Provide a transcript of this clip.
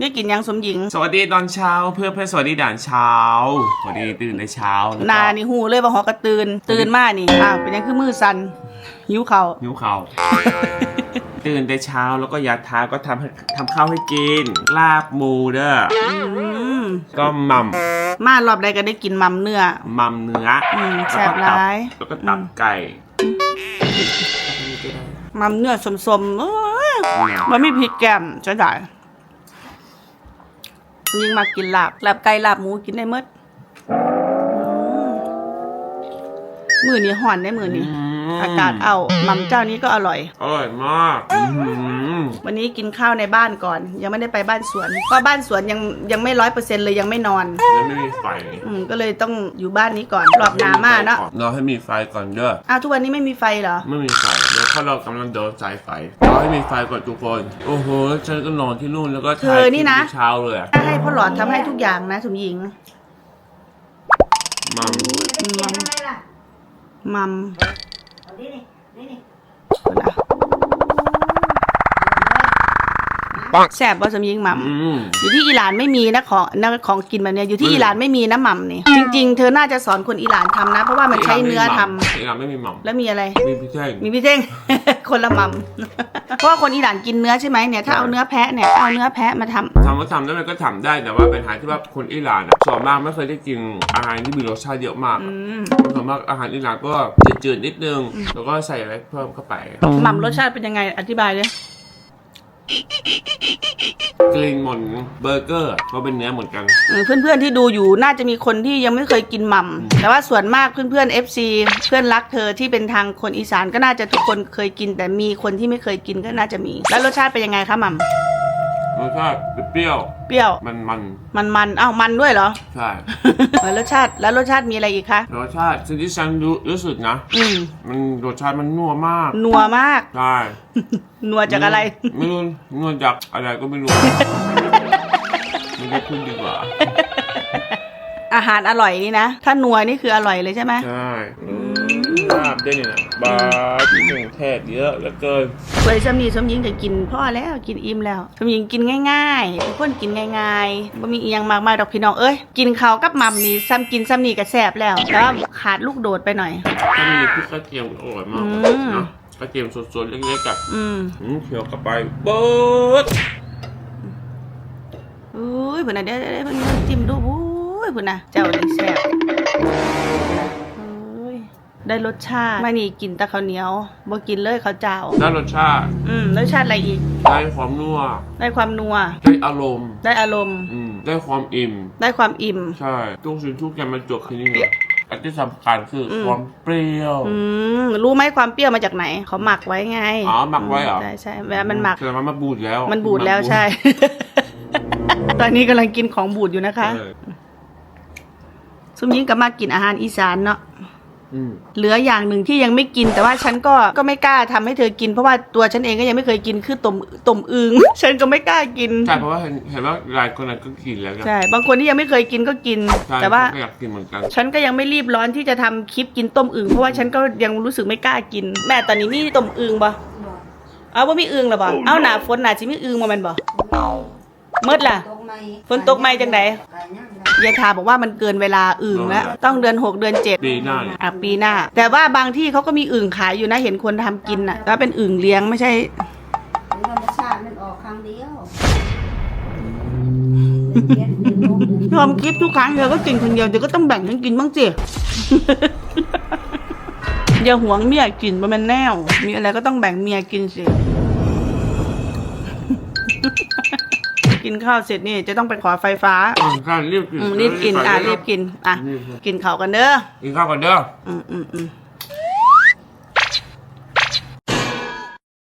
นี่กินยังสมหญิง สวัสดีตอนเช้าเพื่อนเพื่อนสวัสดีด่านเช้าสวัสดีตื่นในเช้าแล้วก็นานี่หูเลยว่าหอกระตื่นตื่นมานี่อ้าวเป็นยังคือมือสั่นหิวเขาวหิวข้าวตื่นแต่เช้าแล้วก็ยาทาก็ทำให้ทำข้าวให้กิน ลาบหมูเด้ออืมก็มัมมารอบใดก็ได้กินมัมเนื้อ มัมเนื้ออมล้วก็แซ่บหลาย แล้วก็ตับไก่มัมเนื้อสมๆเอ้ยมันไม่พริกแกมจะได้ ยิ่งมากินลาบลาบไก่ลาบหมูกินได้หมดอืมมือนี้ห่อนได้มือนี้มอากาศเอามัมเจ้านี้ก็อร่อย อร่อยมากอื้อหือวันนี้กินข้าวในบ้านก่อน ยังไม่ได้ไปบ้านสวนเพราะบ้านสวนยังยังไม่ร้อยเปอร์เซ็นเลยยังไม่นอนยังไม่มีไฟอืมก็เลยต้องอยู่บ้านนี้ก่อนรอบหนามากเนาะรอให้มีไฟก่อนเด้ออ้าวทุกวันนี้ไม่มีไฟเหรอไม่มีไฟ เดี๋ยวเพราะเรากำลังโดนสายไฟรอให้มีไฟก่อนทุกคน โอ้โหฉันก็นอนที่นู่นแล้วก็เธถ่ายอคลินี่ปนะที่เช้าเลยอะให้พ่อหลอดทำให้ทุกอย่างนะสมหญิง มัมมัมทำไมล่ะมัม เอาดินี่นี่นี่ แซ่บว่าสมหญิงมัมอืมอยู่ที่อิหร่านไม่มีนะของนะของกินแบบเนี้ยอยู่ที่อิหร่านไม่มีนะหม่ำนี่จริง ๆ เธอน่าจะสอนคนอิหร่านทำนะ เพราะว่ามันใช้เนื้อทำที่ร้านไม่มีมัมแล้วมีอะไร มีพี่แท่งมีพี่เท่งคนละหมัมเพราะว่าคนอิหร่านกินเนื้อใช่ไหมเนี่ยถ้าเอาเนื้อแพะเนี่ยเอาเนื้อแพะมาทำทำก็ทำได้มันก็ทำได้แต่ว่าเป็นอาหารที่ว่าคนอิหร่านอะส่วนมากไม่เคยได้กินอาหารที่มีรสชาติเยอะมากอืมส่วนมากอาหารอิหร่านก็จืดๆนิดนึงแล้วก็ใส่อะไรเพิ่มเข้าไปหม่ำรสชาติเป็นยังไงอธิบายเลย กลิ่นเหมือนเบอร์เกอร์ก็เป็นเนื้อเหมือนกัน เออเพื่อนๆที่ดูอยู่น่าจะมีคนที่ยังไม่เคยกินหม่ำแต่ว่าส่วนมากเพื่อนๆ FC เพื่อนรักเธอที่เป็นทางคนอีสานก็น่าจะทุกคนเคยกิน แต่มีคนที่ไม่เคยกินก็น่าจะมี แล้วรสชาติเป็นยังไงคะหม่ รสชาติเปรี้ยวำเปรี้ยวๆมันมันมันมันๆอ้าวมันด้วยเหรอๆใช่ แล้วรสชาติแล้วรสชาติมีอะไรอีกคะ รสชาติสิ่งที่ฉันรู้รู้สึกนะ อืมมันรสชาติมันนัวมาก นัวมาก ใช่ นัวจากอะไร ไม่รู้นัวจากอะไรก็ไม่รู้ ไม่ได้พูดดีกว่า อาหารอร่อยนี่นะ ถ้านัวนี่คืออร่อยเลยใช่ไหมใช่ ลาบได้เนี่ยนะบาร์ที่หนึ่งแทศเยอะเหลือเกินเคยสมนีสมหญิงก็กินพ่อแล้วกินอิ่มแล้วสมหญิงกินง่ายๆเป็นคนกินง่ายๆไม่มีอีหยังมากมายดอกพี่น้องเอ้ยกินข้าวกับหมัมนี่ซ้ำกินซ้ำนี่ก็แซ่บแล้วแต่ว่าขาดลูกโดดไปหน่อย ถ้ามีพริกกระเทียมอร่อยมากอืม นะกระเทียมสดๆเล็กๆกับอืมหืมเคี่ยวกับไปเบิดอุ้ยเพิ่นน่ะเดี๋ยวเดี๋ยวเดี๋ยวเพิ่นจิ้มดูอุ้ยเพิ่นน่ะเจ้านี่แซ่บอุ้ย ได้รสชาติมานี่กินแต่ข้าวเหนียวบ่กินเลยข้าวเจ้า ได้รสชาติ อืมรสชาติอะไรอีก ได้ความนัว ได้ความนัว ได้อารมณ์ ได้อารมณ์ อืม ได้ความอิ่ม ได้ความอิ่ม ใช่ ทุกสิ่งทุกอย่างมันจบที่นี่เลยอันที่สำคัญคืออม ความเปรี้ยว อืมรู้ไหมความเปรี้ยวมาจากไหน เขาหมักไว้ไงอ๋อหมักไว้เหรอ ใช่ใช่เวลามันหมักแสดงว่ามันบูดแล้วมันบูดแล้วใช่ ตอนนี้กำลังกินของบูดอยู่นะคะ เออ ซุมยิงก็มากินอาหารอีสานเนาะอืม เหลืออย่างหนึ่งที่ยังไม่กินแต่ว่าฉันก็ก็ไม่กล้าทำให้เธอกิน เพราะว่าตัวฉันเองก็ยังไม่เคยกินคือต้มต้มอึงฉันก็ไม่กล้ากินใช่เพราะว่าเห็นเห็นว่าหลายคนนั้นก็กินแล้วกันใช่บางคนที่ยังไม่เคยกินก็กินใช่แต่ว่าก็อยากกินเหมือนกันฉันก็ยังไม่รีบร้อนที่จะทำคลิปกินต้มอึงเพราะว่าฉันก็ยังรู้สึกไม่กล้ากิน แม่ตอนนี้มีต้มอึงปะบอกเอาว่ามีอึงหรอปะเอาหนาฝนหนาจิมีอึงมาแมันบ่มืดล่ะตกไหมฝนตกไหมจังใดไก่ย่างได้ ยายทาบอกว่ามันเกินเวลาอึ่งแล้ว ต้องเดือนหกเดือนเจ็ดปีหน้าเนี่ยอะปีหน้า แต่ว่าบางที่เขาก็มีอึ่งขายอยู่นะเห็นคนทำกินอะแล้วเป็นอึ่งเลี้ยงไม่ใช่หรือธรรมชาติมันออกครั้งเดียวเดือนเดือนโลกเดือนทำคลิปทุกครั้งเธอก็กินคนเดียวเดี๋ยวก็ต้องแบ่งฉันกินบ้างสิ อย่าหวงเมียกินมันแน่วมีอะไรก็ต้องแบ่งเมียกินสิ กินข้าวเสร็จนี่จะต้องไปขอไฟฟ้าอ่าใช่รีบกินอืมรีบกินอะรีบกินอะรีบกินกินข้าวกันเด้อกินข้าวก่อนเด้ออืมอืมอืม